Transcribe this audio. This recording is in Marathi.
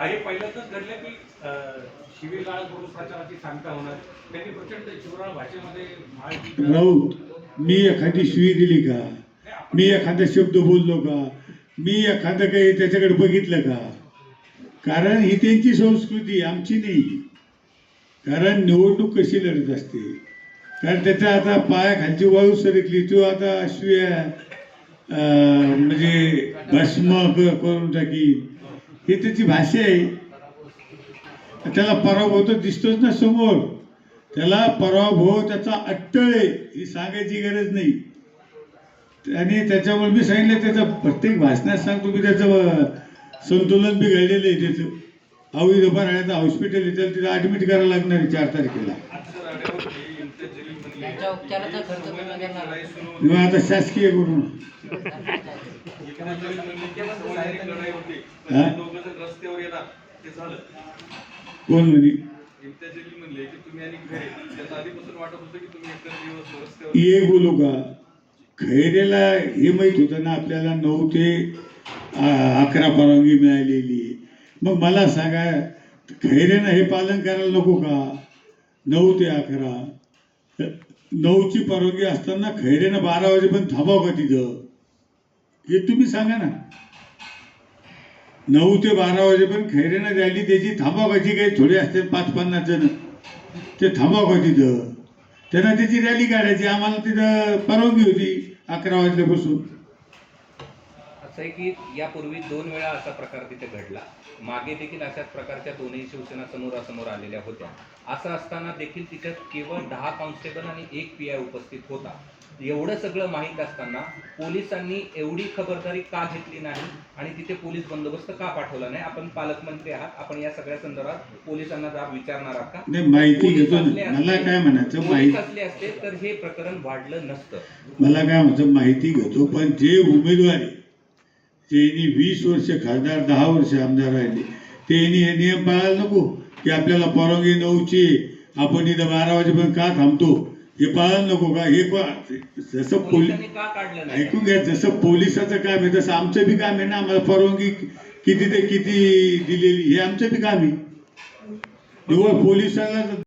आणि पहिल्यांदाच घडलं की शिवीगाळ प्रचाराची सांगता होणार. त्यांनी प्रचंड शिवराळ भाषेमध्ये राऊत मी एखादी शिवी दिली का? मी एखादा शब्द बोललो का? मी एखादं काही त्याच्याकडे बघितलं का? कारण ही त्यांची संस्कृती आमची नाही. कारण निवडणूक कशी लढत असते? कारण त्याच्या आता पायाखालची वाळू सरकली तो आता शिव्या अं, म्हणजे भस्म करून टाकी ही त्याची भाषा आहे. त्याला पराभव तर दिसतोच ना समोर. त्याला पराभव त्याचा अट्टळ आहे ही सांगायची गरज नाही. आणि त्याच्यामुळे मी सांगितलं त्याचं प्रत्येक भाषणात सांगतो मी त्याचं संतुलन बिघडलेलं आहे त्याचं. अवैध राहण्याचं हॉस्पिटल आहे त्याला तिथं ॲडमिट करायला लागणार आहे चार तारखेला. त्यांच्या उपचाराचा खर्च मग आता शासकीय करून हा? रस्त्यावर येणार ते झालं कोण म्हणे? इम्तियाज जलील म्हणले की? तुम्ही आणि आधीपासून वाटत होतं की तुम्ही दिवस रस्त्यावर बोलू का खैरेला हे माहीत होतं ना आपल्याला नऊ ते आ, अकरा परवानगी मिळालेली आहे. मग मला सांगा खैरेनं हे पालन करायला नको का? नऊ ते अकरा. नऊची परवानगी असताना खैरेनं बारा वाजेपर्यंत थांबाव का तिथं? हे तुम्ही सांगा ना. नऊ ते बारा वाजेपर्यंत खैरेनं द्यायली त्याची थांबाव कशी काही थोडी असते पाच पन्नास जण. ते थांबाव का तिथं? त्यांना त्याची रॅली काढायची आम्हाला तिथं परवानगी होती अकरा वाजल्यापासून. असं आहे की यापूर्वी दोन वेळा असा प्रकार तिथे घडला. मागे देखील अशाच प्रकारच्या दोन्ही शिवसेना समोरासमोर आलेल्या होत्या. असं असताना देखील तिच्यात केवळ दहा कॉन्स्टेबल आणि एक पी आय उपस्थित होता. एवढं सगळं माहीत असताना पोलिसांनी एवढी खबरदारी का घेतली नाही आणि तिथे पोलीस बंदोबस्त का पाठवला नाही? आपण पालकमंत्री आहात. आपण या सगळ्या संदर्भात पोलिसांना जाब विचारणार आहात का? नाही माहिती पोलीस घेतो असले ना. मला असते- काय म्हणायचं पोलीस माहिती असले असते तर हे प्रकरण वाढलं नसतं. मला काय म्हणायचं माहिती घेतो पण जे उमेदवार आहे त्यांनी वीस वर्ष खासदार दहा वर्ष आमदार राहिले. त्यांनी हे नियम पाळायला नको की आपल्याला परवानगी नऊची आपण इथं बारा वाजेपर्यंत का थांबतो? हे पाळायला नको का? हे जसं पोलीस ऐकून घ्या जसं पोलिसाचं काम आहे तसं आमचं बी काम आहे ना आम्हाला परवानगी किती ते किती दिलेली हे आमचं बी काम आहे. पोलिसाला